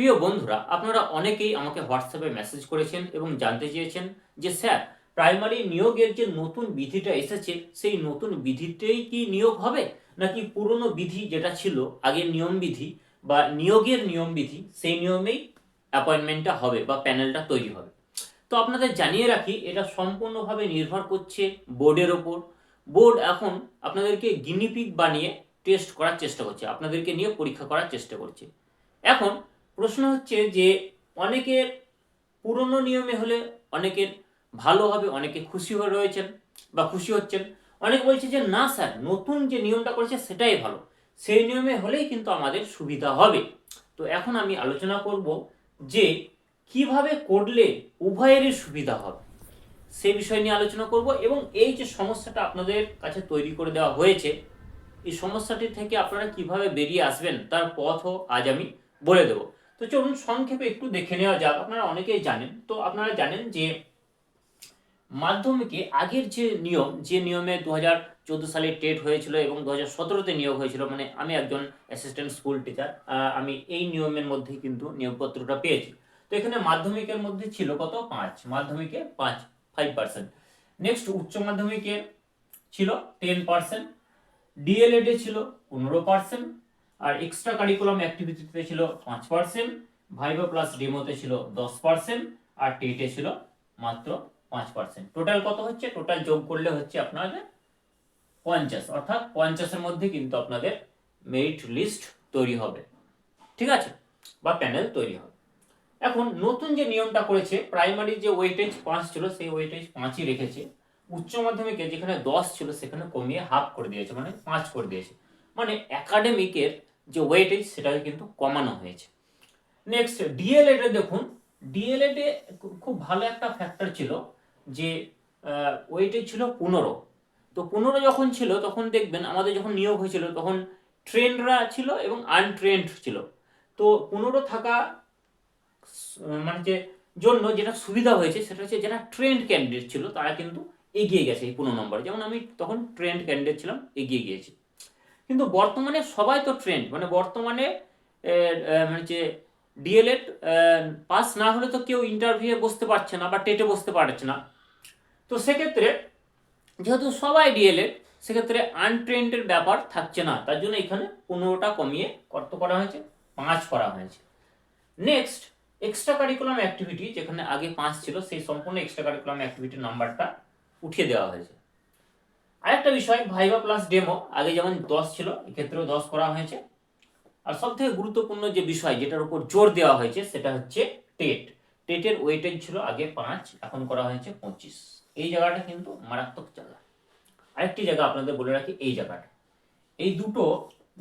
প্রিয় বন্ধুরা, আপনারা অনেকেই আমাকে হোয়াটসঅ্যাপে মেসেজ করেছেন এবং জানতে চেয়েছেন যে, স্যার, প্রাইমারি নিয়োগের যে নতুন বিধিটা এসেছে, সেই নতুন বিধিতেই কি নিয়োগ হবে? নাকি পুরনো বিধি যেটা ছিল, আগের নিয়ম বিধি বা নিয়োগের নিয়ম বিধি, সেই নিয়মেই অ্যাপয়েন্টমেন্টটা হবে বা প্যানেলটা তৈরি হবে? তো আপনাদের জানিয়ে রাখি, এটা সম্পূর্ণভাবে নির্ভর করছে বোর্ডের ওপর। বোর্ড এখন আপনাদেরকে গিনিপিক বানিয়ে টেস্ট করার চেষ্টা করছে, আপনাদেরকে নিয়ে পরীক্ষা করার চেষ্টা করছে। এখন প্রশ্ন হচ্ছে যে অনেকের পুরনো নিয়মে হলে অনেকের ভালো হবে, অনেকে খুশি হয়ে রয়েছেন বা খুশি হচ্ছেন। অনেকে বলছে যে, না স্যার, নতুন যে নিয়মটা করেছে সেটাই ভালো। সেই নিয়মে হলেই কিন্তু আমাদের সুবিধা হবে। তো এখন আমি আলোচনা করব যে কীভাবে করলে উভয়েরই সুবিধা হবে। সেই বিষয় নিয়ে আলোচনা করব এবং এই যে সমস্যাটা আপনাদের কাছে তৈরি করে দেওয়া হয়েছে, এই সমস্যাটি থেকে আপনারা কীভাবে বেরিয়ে আসবেন তার পথও আজ আমি বলে দেব। তো চলুন সংক্ষেপে একটু দেখে নেওয়া যাক। আপনারা অনেকেই জানেন। তো আপনারা জানেন যে মাধ্যমিকে আগের যে নিয়ম, যে নিয়মে দু চোদ্দ সালে টেট হয়েছিল এবং দু হাজার সতেরোতে নিয়োগ হয়েছিল মানে আমি একজন অ্যাসিস্ট্যান্ট স্কুল টিচার আমি এই নিয়মের মধ্যেই কিন্তু নিয়োগপত্রটা পেয়েছি। তো এখানে মাধ্যমিকের মধ্যে ছিল কত? পাঁচ। মাধ্যমিকে পাঁচ ফাইভ পার্সেন্ট নেক্সট উচ্চ মাধ্যমিকে ছিল টেন পার্সেন্ট ডিএলএডে ছিল পনেরো পার্সেন্ট আর এক্সট্রা কারিকুলাম অ্যাক্টিভিটিতে ছিল পাঁচ পার্সেন্ট ভাইভা প্লাস ডেমোতে ছিল দশ পার্সেন্ট আর টেটে ছিল মাত্র পাঁচ পার্সেন্ট টোটাল কত হচ্ছে? টোটাল যোগ করলে হচ্ছে আপনাদের পঞ্চাশ। অর্থাৎ পঞ্চাশের মধ্যে কিন্তু আপনাদের মেরিট লিস্ট তৈরি হবে। ঠিক আছে? বা প্যানেল তৈরি হবে। এখন নতুন যে নিয়মটা করেছে প্রাইমারি যে ওয়েটেজ পাঁচ ছিল, সেই ওয়েটেজ পাঁচই রেখেছে। উচ্চ মাধ্যমিকে যেখানে দশ ছিল, সেখানে কমিয়ে হাফ করে দিয়েছে মানে পাঁচ করে দিয়েছে। মানে একাডেমিকের যে ওয়েটেজ সেটাকে কিন্তু কমানো হয়েছে। নেক্সট ডিএলএড দেখুন। ডিএলএড খুব ভালো একটা ফ্যাক্টর ছিল যে ওয়েটেজ ছিল পনেরো। তো পনেরো যখন ছিল, তখন দেখবেন আমাদের যখন নিয়োগ হয়েছিল, তখন ট্রেন্ডরা ছিল এবং আনট্রেন্ড ছিল। তো পনেরো থাকা মানে যে, জন্য যেটা সুবিধা হয়েছে, সেটা হচ্ছে যারা ট্রেন্ড ক্যান্ডিডেট ছিল, তারা কিন্তু এগিয়ে গেছে এই পনেরো নম্বরে। যেমন আমি তখন ট্রেন্ড ক্যান্ডিডেট ছিলাম, এগিয়ে গিয়েছি। কিন্তু বর্তমানে সবাই তো ট্রেন্ড মানে বর্তমানে মানে যে ডিএলএড পাস না হলে তো কেউ ইন্টারভিউয়ে বসতে পারছে না বা টেটে বসতে পারছে না। তো সেক্ষেত্রে যেহেতু সবাই ডিএলএড সেক্ষেত্রে আনট্রেন্ডের ব্যাপার থাকছে না। তার জন্য এখানে পনেরোটা কমিয়ে কত করা হয়েছে? পাঁচ করা হয়েছে। নেক্সট এক্সট্রা কারিকুলাম অ্যাক্টিভিটি যেখানে আগে পাঁচ ছিল, সেই সম্পূর্ণ এক্সট্রা কারিকুলাম অ্যাক্টিভিটির নাম্বারটা উঠিয়ে দেওয়া হয়েছে। আরেকটা বিষয় ভাইভা প্লাস ডেমো আগে যেমন দশ ছিল, এক্ষেত্রেও দশ করা হয়েছে। আর সব থেকে গুরুত্বপূর্ণ যে বিষয়, যেটার উপর জোর দেওয়া হয়েছে, সেটা হচ্ছে টেট টেটের ওয়েটেজ ছিল আগে পাঁচ, এখন করা হয়েছে পঁচিশ। এই জায়গাটা কিন্তু মারাত্মক জায়গা। আরেকটি জায়গা আপনাদের বলে রাখি, এই জায়গাটা। এই দুটো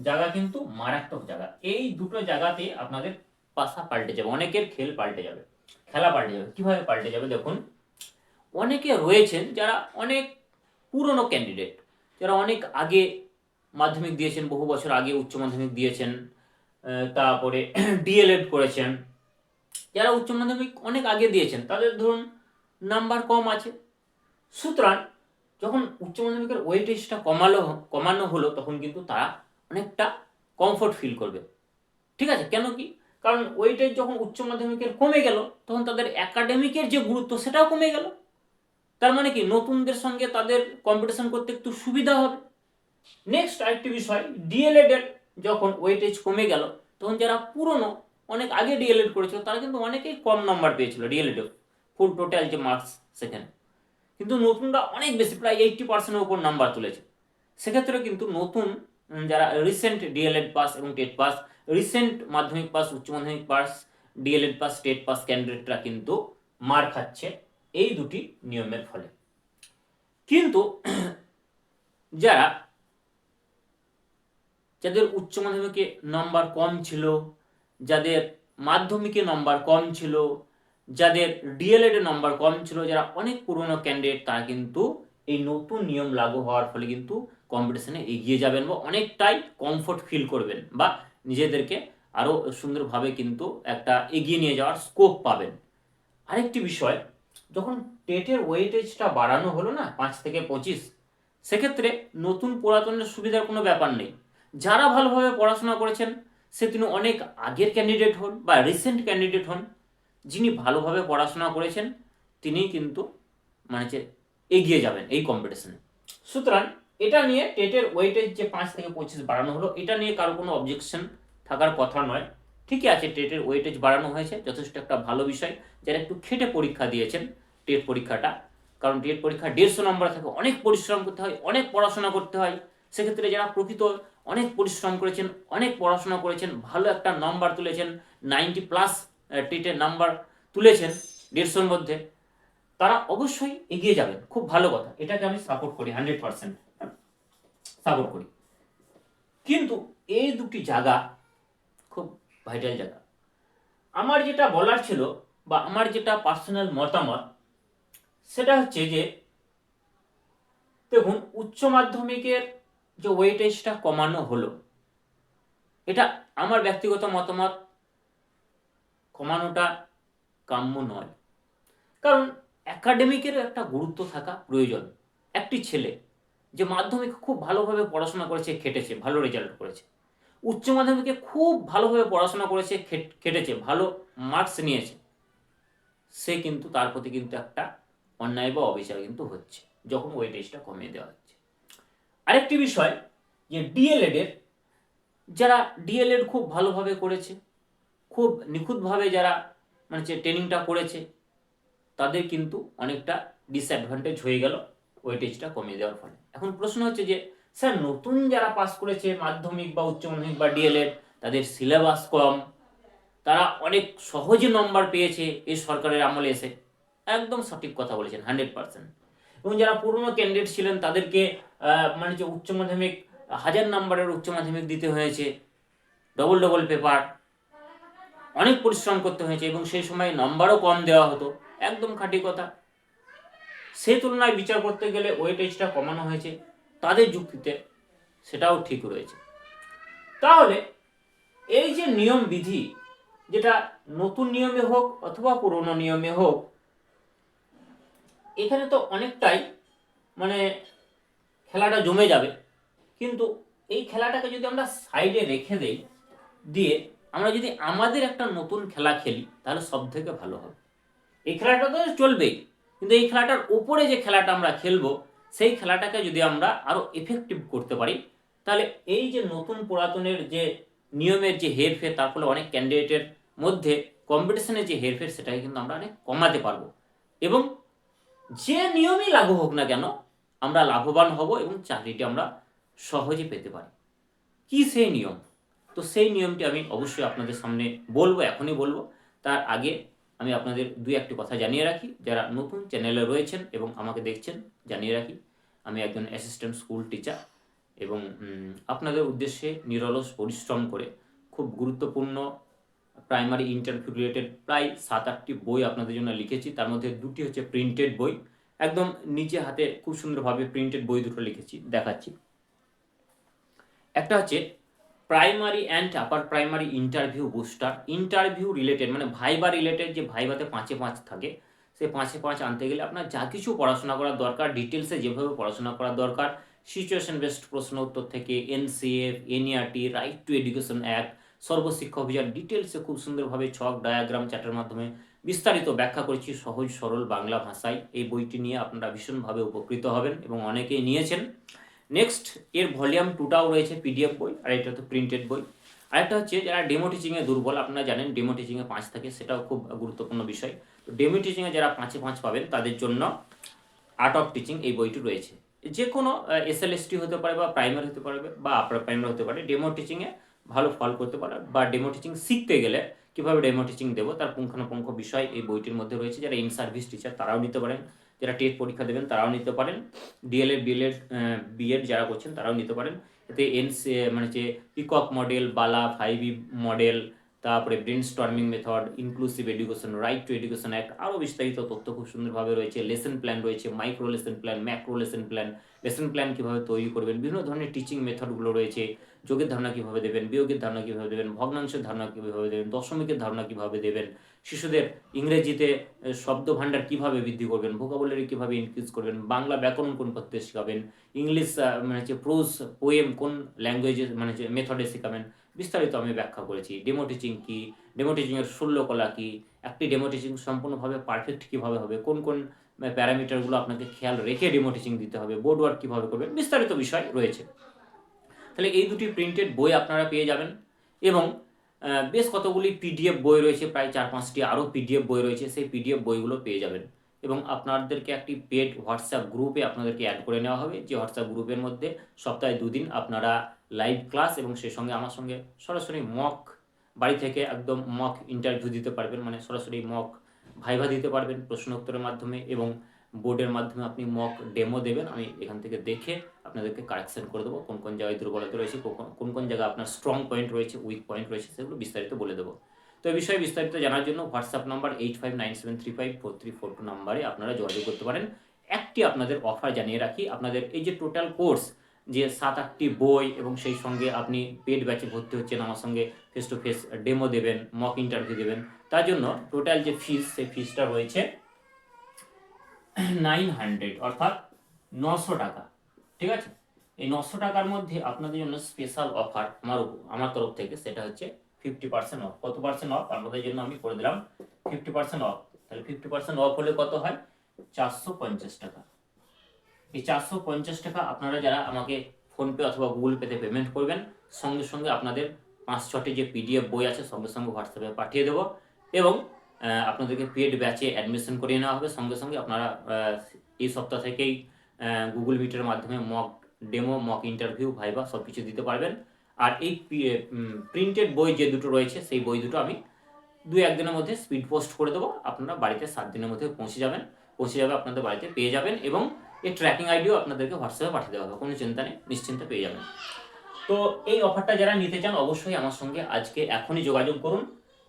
জায়গা কিন্তু মারাত্মক জায়গা। এই দুটো জায়গাতে আপনাদের পাশা পাল্টে যাবে, অনেকের খেল পাল্টে যাবে, খেলা পাল্টে যাবে। কীভাবে পাল্টে যাবে, দেখুন। অনেকে রয়েছেন যারা অনেক পুরনো ক্যান্ডিডেট যারা অনেক আগে মাধ্যমিক দিয়েছেন, বহু বছর আগে উচ্চ মাধ্যমিক দিয়েছেন তারপরে ডিএলএড করেছেন, যারা উচ্চ মাধ্যমিক অনেক আগে দিয়েছেন, তাদের ধরুন নাম্বার কম আছে। সুতরাং যখন উচ্চ মাধ্যমিকের ওয়েটেজটা কমালো, কমানো হলো, তখন কিন্তু তারা অনেকটা কমফোর্ট ফিল করবে। ঠিক আছে? কেন কি? কারণ ওয়েটেজ যখন উচ্চ মাধ্যমিকের কমে গেল, তখন তাদের একাডেমিকের যে গুরুত্ব, সেটাও কমে গেল। তার মানে কি? নতুনদের সঙ্গে তাদের কম্পিটিশন করতে একটু সুবিধা হবে। নেক্সট আরেকটি বিষয় ডিএলএড এর যখন ওয়েটেজ কমে গেল, তখন যারা পুরনো, অনেক আগে ডিএলএড করেছিল, তারা কিন্তু অনেকেই কম নাম্বার পেয়েছিল ডিএলএডে ফুল টোটাল যে মার্কস সেখানে। কিন্তু নতুনরা অনেক বেশি, প্রায় এইটটি পার্সেন্টের উপর নাম্বার তুলেছে। সেক্ষেত্রে কিন্তু নতুন যারা রিসেন্ট ডিএলএড পাস এবং টেট পাস রিসেন্ট মাধ্যমিক পাস উচ্চ মাধ্যমিক pass DElEd pass TET pass ক্যান্ডিডেটরা কিন্তু মার খাচ্ছে। এই দুটি নিয়মের ফলে। কিন্তু যারা যাদের উচ্চ মাধ্যমিকে নম্বর কম ছিল, যাদের মাধ্যমিকে নম্বর কম ছিল, যাদের ডিএলএড নম্বর কম ছিল, যারা অনেক পুরনো ক্যান্ডিডেট তারা কিন্তু এই নতুন নিয়ম লাগু হওয়ার ফলে কিন্তু কম্পিটিশনে এগিয়ে যাবেন বা অনেকটাই কমফোর্ট ফিল করবেন বা নিজেদেরকে আরও সুন্দরভাবে কিন্তু একটা এগিয়ে নিয়ে যাওয়ার স্কোপ পাবেন। আরেকটি বিষয় যখন টেটের ওয়েটেজটা বাড়ানো হলো না, পাঁচ থেকে পঁচিশ, সেক্ষেত্রে নতুন পুরাতনের সুবিধার কোনো ব্যাপার নেই। যারা ভালোভাবে পড়াশোনা করেছেন, সে তিনি অনেক আগের ক্যান্ডিডেট হন বা রিসেন্ট ক্যান্ডিডেট হন, যিনি ভালোভাবে পড়াশোনা করেছেন তিনি কিন্তু মানে যে এগিয়ে যাবেন এই কম্পিটিশনে সুতরাং এটা নিয়ে টেটের ওয়েটেজ যে পাঁচ থেকে পঁচিশ বাড়ানো হলো, এটা নিয়ে কারও কোনো অবজেকশন থাকার কথা নয়। ঠিকই আছে টেটের ওয়েটেজ বাড়ানো হয়েছে, যথেষ্ট একটা ভালো বিষয়, যারা একটু খেটে পরীক্ষা দিয়েছেন টেট পরীক্ষাটা। কারণ টেট পরীক্ষা দেড়শো নম্বর থাকে অনেক পরিশ্রম করতে হয়, অনেক পড়াশোনা করতে হয়। সেক্ষেত্রে যারা প্রকৃত অনেক পরিশ্রম করেছেন, অনেক পড়াশোনা করেছেন, ভালো একটা নাম্বার তুলেছেন নাইনটি প্লাস টেটের নাম্বার তুলেছেন দেড়শোর মধ্যে, তারা অবশ্যই এগিয়ে যাবেন। খুব ভালো কথা। এটাকে আমি সাপোর্ট করি হান্ড্রেড পার্সেন্ট সাপোর্ট করি। কিন্তু এই দুটি জায়গা খুব ভাইটাল জায়গা আমার যেটা বলার ছিল বা আমার যেটা পার্সোনাল মতামত, সেটা হচ্ছে যে, দেখুন, উচ্চ মাধ্যমিকের যে ওয়েটেজটা কমানো হলো, এটা আমার ব্যক্তিগত মতামত, কমানোটা কাম্য নয়। কারণ একাডেমিকের একটা গুরুত্ব থাকা প্রয়োজন। একটি ছেলে যে মাধ্যমিক খুব ভালোভাবে পড়াশোনা করেছে, খেটেছে, ভালো রেজাল্ট করেছে উচ্চ মাধ্যমিকে খুব ভালোভাবে পড়াশোনা করেছে, খেট- খেটেছে, ভালো মার্কস নিয়েছে। সে কিন্তু তার প্রতি কিন্তু একটা অন্যায় বা অবিচার কিন্তু হচ্ছে, যখন ওয়েটেজটা কমিয়ে দেওয়া হচ্ছে। আরেকটি বিষয়, যে ডিএলএড এর, যারা ডিএলএড খুব ভালোভাবে করেছে, খুব নিখুঁতভাবে যারা মানে যে ট্রেনিংটা করেছে, তাদের কিন্তু অনেকটা ডিসঅ্যাডভান্টেজ হয়ে গেল ওয়েটেজটা কমিয়ে দেওয়ার ফলে। এখন প্রশ্ন হচ্ছে যে স্যার, নতুন যারা পাস করেছে, মাধ্যমিক বা উচ্চ মাধ্যমিক বা ডিএলএড তাদের সিলেবাস কম। তারা অনেক সহজে নম্বর পেয়েছে এই সরকারের আমলে এসে। একদম সঠিক কথা বলেছেন হান্ড্রেড পার্সেন্ট এবং যারা পুরনো ক্যান্ডিডেট ছিলেন, তাদেরকে মানে যে উচ্চ মাধ্যমিক, হাজার নাম্বারের উচ্চ মাধ্যমিক দিতে হয়েছে। ডবল ডবল পেপার অনেক পরিশ্রম করতে হয়েছে এবং সেই সময় নম্বরও কম দেওয়া হতো। একদম খাঁটি কথা। সেই তুলনায় বিচার করতে গেলে ওয়েটেজটা কমানো হয়েছে। তাদের যুক্তিতে সেটাও ঠিক রয়েছে। তাহলে এই যে নিয়ম বিধি, যেটা নতুন নিয়মে হোক অথবা পুরনো নিয়মে হোক, এখানে তো অনেকটাই মানে খেলাটা জমে যাবে। কিন্তু এই খেলাটাকে যদি আমরা সাইডে রেখে দেই, দিয়ে আমরা যদি আমাদের একটা নতুন খেলা খেলি, তাহলে সব থেকে ভালো হবে। এই খেলাটা তো চলবেই, কিন্তু এই খেলাটার উপরে যে খেলাটা আমরা খেলব সেই খেলাটাকে যদি আমরা আরও এফেক্টিভ করতে পারি, তাহলে এই যে নতুন পুরাতনের যে নিয়মের যে হেরফের, তার ফলে অনেক ক্যান্ডিডেটের মধ্যে কম্পিটিশনের যে হেরফের, সেটাকে কিন্তু আমরা অনেক কমাতে পারব। এবং যে নিয়মই লাগু হোক না কেন, আমরা লাভবান হব এবং চাকরিটি আমরা সহজে পেতে পারি। কি সেই নিয়ম? তো সেই নিয়মটি আমি অবশ্যই আপনাদের সামনে বলব, এখনই বলব। তার আগে আমি আপনাদের দুই একটি কথা জানিয়ে রাখি। যারা নতুন চ্যানেলে রয়েছেন এবং আমাকে দেখছেন, জানিয়ে রাখি, আমি একজন অ্যাসিস্ট্যান্ট স্কুল টিচার এবং আপনাদের উদ্দেশ্যে নিরলস পরিশ্রম করে খুব গুরুত্বপূর্ণ প্রাইমারি ইন্টারভিউ রিলেটেড প্রায় সাত আটটি বই আপনাদের জন্য লিখেছি। তার মধ্যে দুটি হচ্ছে প্রিন্টেড বই। একদম নিচে হাতে খুব সুন্দরভাবে প্রিন্টেড বই দুটো লিখেছি, দেখাচ্ছি। একটা হচ্ছে primary and upper primary interview booster interview related মানে ভাইবা রিলেটেড যে ভাইবাতে পাঁচে পাঁচ থাকে, সে পাঁচে পাঁচ আনতে গেলে আপনার যা কিছু পড়াশোনা করার দরকার ডিটেলসে যেভাবে পড়াশোনা করার দরকার সিচুয়েশন বেসড প্রশ্ন উত্তর থেকে NCF NERT right to education act Sarva Shiksha Abhiyan ডিটেলসে খুব সুন্দরভাবে ছক ডায়াগ্রাম চ্যাটের মাধ্যমে বিস্তারিত ব্যাখ্যা করেছি সহজ সরল বাংলা ভাষায়। এই বইটি নিয়ে আপনারা ভীষণভাবে উপকৃত হবেন এবং অনেকেই নিয়েছেন। নেক্সট এর ভলিউম টুটাও রয়েছে পিডিএফ বই, আর এটা তো প্রিন্টেড বই। আরেকটা হচ্ছে যারা ডেমো টিচিংয়ে দুর্বল, আপনারা জানেন ডেমো টিচিংয়ে পাঁচ থাকে, সেটাও খুব গুরুত্বপূর্ণ বিষয়। তো ডেমো টিচিংয়ে যারা পাঁচে পাঁচ পাবেন, তাদের জন্য আর্ট অফ টিচিং এই বইটি রয়েছে। যে কোনো এস এল এসটি হতে পারে বা প্রাইমারি হতে পারবে বা আপার প্রাইমারি হতে পারে ডেমো টিচিংয়ে ভালো ফল করতে পারে, বা ডেমো টিচিং শিখতে গেলে কীভাবে ডেমো টিচিং দেবো, তার পুঙ্খানুপুঙ্খ বিষয় এই বইটির মধ্যে রয়েছে। যারা ইন সার্ভিস টিচার তারাও নিতে পারেন। যারা টেট পরীক্ষা দেবেন তারাও নিতে পারেন। ডিএলএড বিএলএড বিএড যারা করছেন তারাও নিতে পারেন। এতে এনসি মানে যে পিকক মডেল বালা ফাইভ মডেল তারপরে brainstorming method inclusive education right to education act আরও বিস্তারিত তথ্য খুব সুন্দরভাবে রয়েছে। লেসন প্ল্যান রয়েছে micro lesson plan macro lesson plan lesson plan কীভাবে তৈরি করবেন, বিভিন্ন ধরনের টিচিং মেথডগুলো রয়েছে। যোগের ধারণা কীভাবে দেবেন, বিয়োগের ধারণা কীভাবে দেবেন, ভগ্নাংশের ধারণা কীভাবে দেবেন, দশমিকের ধারণা কীভাবে দেবেন, শিশুদের ইংরেজিতে শব্দ ভাণ্ডার কীভাবে বৃদ্ধি করবেন ভোকাবুলারি কীভাবে ইনক্রিজ করবেন, বাংলা ব্যাকরণ কোন পদ্ধতিতে শেখাবেন, ইংলিশ মানে হচ্ছে প্রোজ পোয়েম কোন ল্যাঙ্গুয়েজে মানে যে মেথডে শেখাবেন, বিস্তারিত আমি ব্যাখ্যা করেছি। ডেমো টিচিং কি? ডেমো টিচিংয়ের কি? একটি ডেমো টিচিং সম্পূর্ণভাবে পারফেক্ট কীভাবে হবে? কোন কোন প্যারামিটারগুলো আপনাকে খেয়াল রেখে ডেমো টিচিং দিতে হবে? বোর্ড ওয়ার্ক কীভাবে করবেন? বিস্তারিত বিষয় রয়েছে। তাহলে এই দুটি প্রিন্টেড বই আপনারা পেয়ে যাবেন। এবং বেশ কতগুলি পিডিএফ বই রয়েছে, প্রায় চার পাঁচটি আরও পিডিএফ বই রয়েছে, সেই পিডিএফ বইগুলো পেয়ে যাবেন। এবং আপনাদেরকে একটি পেড হোয়াটসঅ্যাপ গ্রুপে আপনাদেরকে অ্যাড করে নেওয়া হবে, যে হোয়াটসঅ্যাপ গ্রুপের মধ্যে সপ্তাহে দুদিন আপনারা লাইভ ক্লাস এবং সেই সঙ্গে আমার সঙ্গে সরাসরি মক বাড়ি থেকে একদম মক ইন্টারভিউ দিতে পারবেন মানে সরাসরি মক ভাইভা দিতে পারবেন প্রশ্ন উত্তরের মাধ্যমে এবং বোর্ডের মাধ্যমে আপনি মক ডেমো দেবেন, আমি এখান থেকে দেখে আপনাদেরকে কারেকশন করে দেবো, কোন কোন জায়গায় দুর্বলতা রয়েছে, কোন- কোন জায়গায় আপনার স্ট্রং পয়েন্ট রয়েছে উইক পয়েন্ট রয়েছে, সেগুলো বিস্তারিত বলে দেবো। তো এই বিষয়ে বিস্তারিত জানার জন্য WhatsApp number eight five nine seven three five four three four two নাম্বারে আপনারা যোগাযোগ করতে পারেন। একটি আপনাদের অফার জানিয়ে রাখি, আপনাদের এই যে টোটাল কোর্স যে সাত আটটি বই এবং সেই সঙ্গে আপনি পেড ব্যাচে ভর্তি হচ্ছেন, আমার সঙ্গে ফেস টু ফেস ডেমো দেবেন মক ইন্টারভিউ দেবেন, তার জন্য টোটাল যে ফিস সেই ফিসটা রয়েছে নাইন হান্ড্রেড অর্থাৎ নশো টাকা। ঠিক আছে? এই নশো টাকার মধ্যে আপনাদের জন্য স্পেশাল অফার আমার আমার তরফ থেকে, সেটা হচ্ছে ফিফটি পার্সেন্ট অফ কত পার্সেন্ট অফ আপনাদের জন্য আমি করে দিলাম ফিফটি পার্সেন্ট অফ তাহলে ফিফটি পার্সেন্ট অফ হলে কত হয়? চারশো পঞ্চাশ টাকা। এই চারশো পঞ্চাশ টাকা আপনারা যারা আমাকে ফোনপে অথবা গুগল পেতে পেমেন্ট করবেন, সঙ্গে সঙ্গে আপনাদের পাঁচ ছটি যে পিডিএফ বই আছে, সঙ্গে সঙ্গে হোয়াটসঅ্যাপে পাঠিয়ে দেবো। এবং আপনাদেরকে পেড ব্যাচে অ্যাডমিশন করিয়ে নেওয়া হবে। সঙ্গে সঙ্গে আপনারা এই সপ্তাহ থেকেই গুগল মিটের মাধ্যমে mock demo mock interview viva সব কিছু দিতে পারবেন। আর এই প্রিন্টেড বই যে দুটো রয়েছে, সেই বই দুটো আমি দুই একদিনের মধ্যে স্পিড পোস্ট করে দেবো। আপনারা বাড়িতে সাত দিনের মধ্যে পৌঁছে যাবেন। পৌঁছে যাবে আপনাদের বাড়িতে পেয়ে যাবেন এবং এই ট্র্যাকিং আইডিও আপনাদেরকে হোয়াটসঅ্যাপে পাঠিয়ে দেওয়া হবে। কোনো চিন্তা নেই, নিশ্চিন্তে পেয়ে যাবেন। তো এই অফারটা যারা নিতে চান, অবশ্যই আমার সঙ্গে আজকে এখনই যোগাযোগ করুন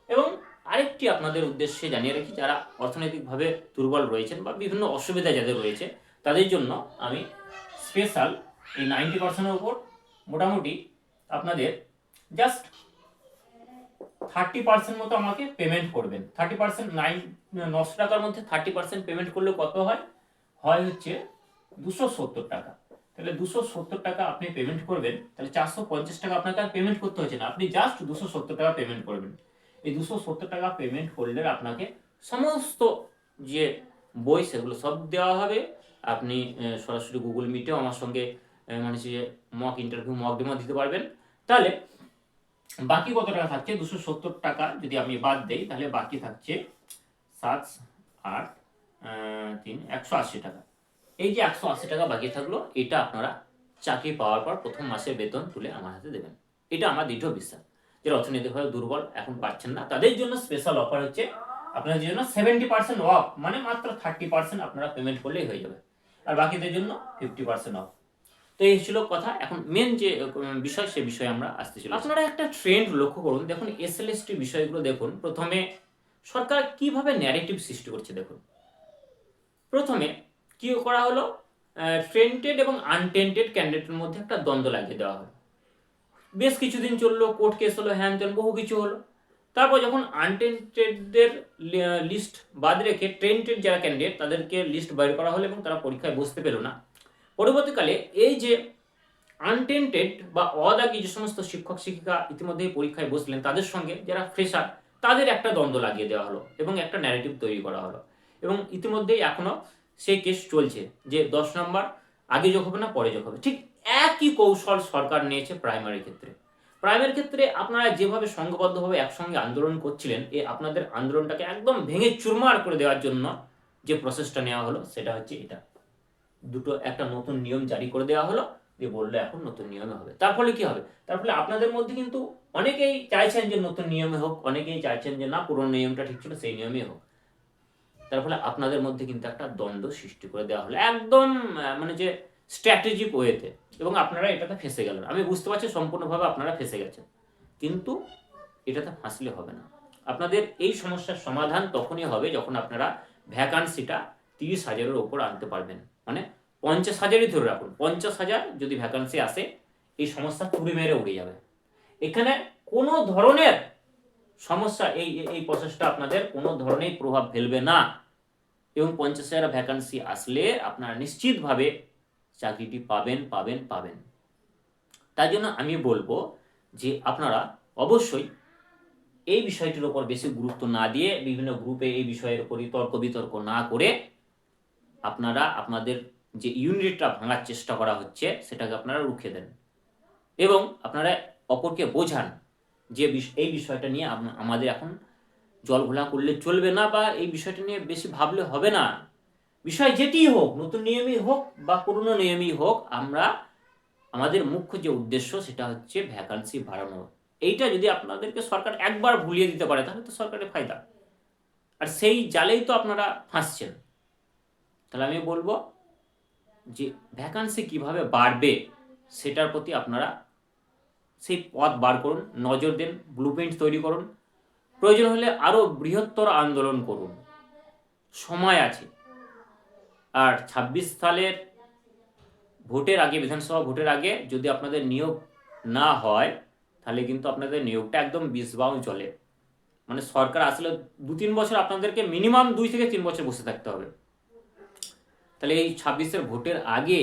এবং আরেকটি আপনাদের উদ্দেশ্যে জানিয়ে রাখি, যারা অর্থনৈতিকভাবে দুর্বল রয়েছেন বা বিভিন্ন অসুবিধা যাদের রয়েছে, তাদের জন্য আমি স্পেশাল এই নাইনটি পার্সেন্টের উপর মোটামুটি আপনাদের জাস্ট থার্টি পার্সেন্ট মতো আমাকে পেমেন্ট করবেন। থার্টি পার্সেন্ট নাইন নশো টাকার মধ্যে থার্টি পার্সেন্ট পেমেন্ট করলে কত হয়? হয় হচ্ছে দুশো সত্তর টাকা। তাহলে দুশো সত্তর টাকা আপনি পেমেন্ট করবেন, তাহলে চারশো পঞ্চাশ টাকা আপনাকে আর পেমেন্ট করতে হচ্ছে না। আপনি জাস্ট দুশো সত্তর টাকা পেমেন্ট করবেন। এই দুশো সত্তর টাকা পেমেন্ট করলে আপনাকে সমস্ত যে বই, সেগুলো সব দেওয়া হবে। আপনি সরাসরি গুগল মিটেও আমার সঙ্গে মানে যে মক ইন্টারভিউ মক ডেমো দিতে পারবেন। তাহলে বাকি কত টাকা থাকছে? দুশো সত্তর টাকা যদি আমি বাদ দেই, তাহলে বাকি থাকছে সাত, আট তিন, একশো আশি টাকা। এই যে একশো আশি টাকা বাকি থাকল, এটা আপনারা চাকরি পাওয়ার পর প্রথম মাসের বেতন তুলে আমার হাতে দেবেন। এটা আমার দৃঢ় বিশ্বাস। যারা অর্থনৈতিকভাবে দুর্বল এখন পাচ্ছেন না। তাদের জন্য স্পেশাল অফার হচ্ছে আপনাদের জন্য সেভেন্টি পার্সেন্ট অফ মানে মাত্র থার্টি পার্সেন্ট আপনারা পেমেন্ট করলেই হয়ে যাবে। আর বাকিদের জন্য ফিফটি পার্সেন্ট অফ তো এই ছিল কথা। এখন মেন যে বিষয়, সে বিষয়ে আমরা আসতে চলেছি। আপনারা একটা ট্রেন্ড লক্ষ্য করুন। দেখুন এসএলএসটি বিষয়গুলো দেখুন। প্রথমে সরকার কীভাবে ন্যারেটিভ সৃষ্টি করছে দেখুন। প্রথমে কি করা হলো? ট্রেন্টেড এবং আনটেন্টেড ক্যান্ডিডেটের মধ্যে একটা দ্বন্দ্ব লাগিয়ে দেওয়া হলো। বেশ কিছুদিন চলল কোর্ট কেস হলো, হ্যান ত্যান, বহু কিছু হলো। তারপর যখন আনটেন্টেডদের লিস্ট বাদ রেখে ট্রেন্টেড যারা ক্যান্ডিডেট তাদেরকে লিস্ট বাইর করা হলো এবং তারা পরীক্ষায় বসতে পেল না। পরবর্তীকালে এই যে আনটেন্টেড বা অদাগী যে সমস্ত শিক্ষক, শিক্ষিকা ইতিমধ্যেই পরীক্ষায় বসলেন, তাদের সঙ্গে যারা ফ্রেশার তাদের একটা দ্বন্দ্ব লাগিয়ে দেওয়া হলো এবং একটা ন্যারেটিভ তৈরি করা হলো। এবং ইতিমধ্যেই এখনও সেই কেস চলছে যে দশ নম্বর, আগে যোগ হবে না, পরে যোগ হবে। ঠিক একই কৌশল সরকার নিয়েছে প্রাইমারি ক্ষেত্রে। প্রাইমারি ক্ষেত্রে আপনারা যেভাবে সংঘবদ্ধভাবে একসঙ্গে আন্দোলন করছিলেন এই আপনাদের আন্দোলনটাকে একদম ভেঙে চুরমার করে দেওয়ার জন্য যে প্রসেসটা নেওয়া হলো, সেটা হচ্ছে এটা। দুটো, একটা নতুন নিয়ম জারি করে দেওয়া হলো, যে বলল এখন নতুন নিয়মে হবে। তার ফলে কি হবে? তার ফলে আপনাদের মধ্যে কিন্তু অনেকেই চাইছেন যে নতুন নিয়মে হোক, অনেকেই চাইছেন যে না, পুরনো নিয়মটা ঠিক ছিল, সেই নিয়মে হোক। তার ফলে আপনাদের মধ্যে কিন্তু একটা দ্বন্দ্ব সৃষ্টি করে দেওয়া হলো। একদম মানে যে স্ট্র্যাটেজিক ওয়েতে এবং আপনারা এটাতে ফেসে গেলেন। আমি বুঝতে পারছি সম্পূর্ণভাবে আপনারা ফেসে গেছেন। কিন্তু এটাতে ফাঁসলে হবে না। আপনাদের এই সমস্যার সমাধান তখনই হবে যখন আপনারা ভ্যাকান্সিটা তিরিশ হাজারের ওপর আনতে পারবেন। মানে পঞ্চাশ হাজারই ধরে রাখুন। পঞ্চাশ হাজার যদি ভ্যাকান্সি আসে, এই সমস্যা চুরি মেরে উড়ে যাবে। এখানে কোনো ধরনের সমস্যা, এই, এই- এই প্রসেসটা আপনাদের কোনো ধরনের প্রভাব ফেলবে না। এবং পঞ্চাশ হাজার ভ্যাকান্সি আসলে আপনারা নিশ্চিতভাবে চাকরিটি পাবেন পাবেন পাবেন। তাই জন্য আমি বলব যে আপনারা অবশ্যই এই বিষয়টির উপর বেশি গুরুত্ব না দিয়ে বিভিন্ন গ্রুপে এই বিষয়ের উপরই তর্ক বিতর্ক না করে আপনারা আপনাদের যে ইউনিটটা ভাঙার চেষ্টা করা হচ্ছে সেটাকে আপনারা রুখে দেন। এবং আপনারা অপরকে বোঝান যে এই বিষয়টা নিয়ে আমাদের এখন জল ঘোলা করলে চলবে না বা এই বিষয়টা নিয়ে বেশি ভাবলে হবে না। বিষয় যেটিই হোক, নতুন নিয়মই হোক বা পুরনো নিয়মই হোক, আমরা আমাদের মুখ্য যে উদ্দেশ্য সেটা হচ্ছে ভ্যাকান্সি বাড়ানো। এইটা যদি আপনাদেরকে সরকার একবার ভুলিয়ে দিতে পারে, তাহলে তো সরকারের ফায়দা। আর সেই জালেই তো আপনারা ফাঁসছেন। তাহলে আমি বলব যে ভ্যাকান্সি কীভাবে বাড়বে, সেটার প্রতি আপনারা সেই পথ বার করুন, নজর দিন ব্লুপ্রিন্ট তৈরি করুন। প্রয়োজন হলে আরও বৃহত্তর আন্দোলন করুন। সময় আছে। আর ছাব্বিশ সালের ভোটের আগে, বিধানসভা ভোটের আগে যদি আপনাদের নিয়োগ না হয়, তাহলে কিন্তু আপনাদের নিয়োগটা একদম বিষবাউ চলে। মানে সরকার আসলে দু তিন বছর আপনাদেরকে মিনিমাম দুই থেকে তিন বছর বসে থাকতে হবে। তাহলে এই ছাব্বিশের ভোটের আগে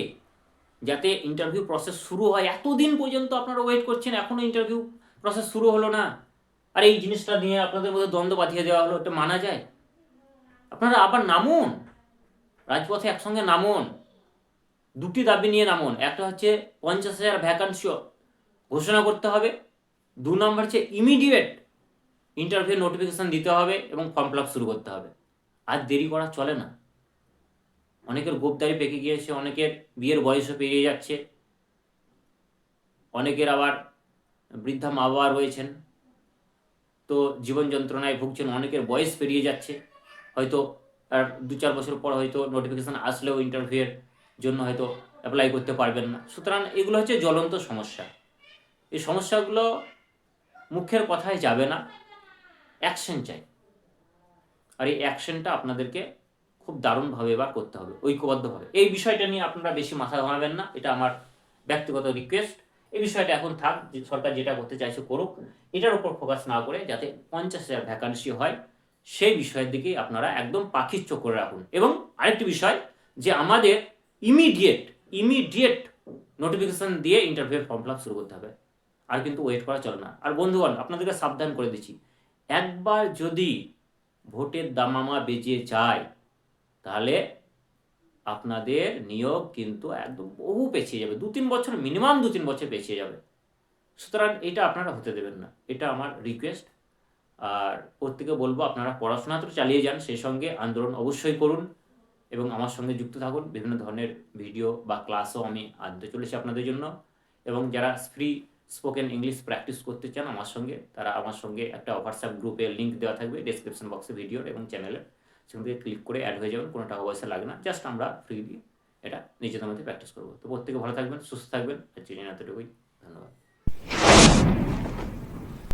যাতে ইন্টারভিউ প্রসেস শুরু হয়, এতদিন পর্যন্ত আপনারা ওয়েট করছেন এখনও ইন্টারভিউ প্রসেস শুরু হলো না। আর এই জিনিসটা নিয়ে আপনাদের মধ্যে দ্বন্দ্ব বাঁধিয়ে দেওয়া হলো, এটা মানা যায়? আপনারা আবার নামুন। রাজপথে একসঙ্গে নামুন। দুটি দাবি নিয়ে নামুন। একটা হচ্ছে পঞ্চাশ হাজার ভ্যাকান্সি ঘোষণা করতে হবে। দু নম্বর হচ্ছে ইমিডিয়েট ইন্টারভিউ নোটিফিকেশন দিতে হবে এবং ফর্ম ফিল শুরু করতে হবে। আর দেরি করা চলে না। অনেকের গোপদারি পেকে গিয়েছে, অনেকের বিয়ের বয়সও পেরিয়ে যাচ্ছে। অনেকের আবার বৃদ্ধা মা বাবা রয়েছেন। তো জীবন যন্ত্রণায় ভুগছেন, অনেকের বয়স পেরিয়ে যাচ্ছে। হয়তো আর দু চার বছর পর হয়তো নোটিফিকেশান আসলেও ইন্টারভিউয়ের জন্য হয়তো অ্যাপ্লাই করতে পারবেন না। সুতরাং এগুলো হচ্ছে জ্বলন্ত সমস্যা। এই সমস্যাগুলো মুখের কথায় যাবে না অ্যাকশন চাই। আর এই অ্যাকশনটা আপনাদেরকে খুব দারুণভাবে এবার করতে হবে, ঐক্যবদ্ধভাবে। এই বিষয়টা নিয়ে আপনারা বেশি মাথা ঘামাবেন না, এটা আমার ব্যক্তিগত রিকোয়েস্ট এই বিষয়টা এখন থাক সরকার যেটা করতে চাইছে করুক, এটার উপর ফোকাস না করে যাতে পঞ্চাশ হাজার ভ্যাকান্সি হয় সেই বিষয়ের দিকেই আপনারা একদম পাখির চোখ করে রাখুন। এবং আরেকটি বিষয় যে আমাদের ইমিডিয়েট ইমিডিয়েট নোটিফিকেশন দিয়ে ইন্টারভিউ ফর্ম ফিল শুরু করতে হবে। আর কিন্তু ওয়েট করা চলে না। আর বন্ধুগণ, আপনাদেরকে সাবধান করে দিচ্ছি। একবার যদি ভোটের দামামা বেজে যায়, তাহলে আপনাদের নিয়োগ কিন্তু একদম বহু পেছিয়ে যাবে। দু তিন বছর মিনিমাম দু তিন বছর পেছিয়ে যাবে। সুতরাং এটা আপনারা হতে দেবেন না। এটা আমার রিকোয়েস্ট আর প্রত্যেকে বলব, আপনারা পড়াশোনা তো চালিয়ে যান, সেই সঙ্গে আন্দোলন অবশ্যই করুন এবং আমার সঙ্গে যুক্ত থাকুন। বিভিন্ন ধরনের ভিডিও বা ক্লাসও আমি আনতে চলেছি আপনাদের জন্য। এবং যারা ফ্রি স্পোকেন ইংলিশ প্র্যাকটিস করতে চান আমার সঙ্গে, তারা আমার সঙ্গে একটা হোয়াটসঅ্যাপ গ্রুপে লিঙ্ক দেওয়া থাকবে ডেসক্রিপশন বক্সে ভিডিওর এবং চ্যানেলের সেখান থেকে ক্লিক করে অ্যাড হয়ে যাবেন কোনো টাকা পয়সা লাগে না জাস্ট আমরা ফ্রিলি এটা নিজেদের মধ্যে প্র্যাকটিস করব। তো প্রত্যেকে ভালো থাকবেন, সুস্থ থাকবেন, আর চিনি এতটুকুই ধন্যবাদ।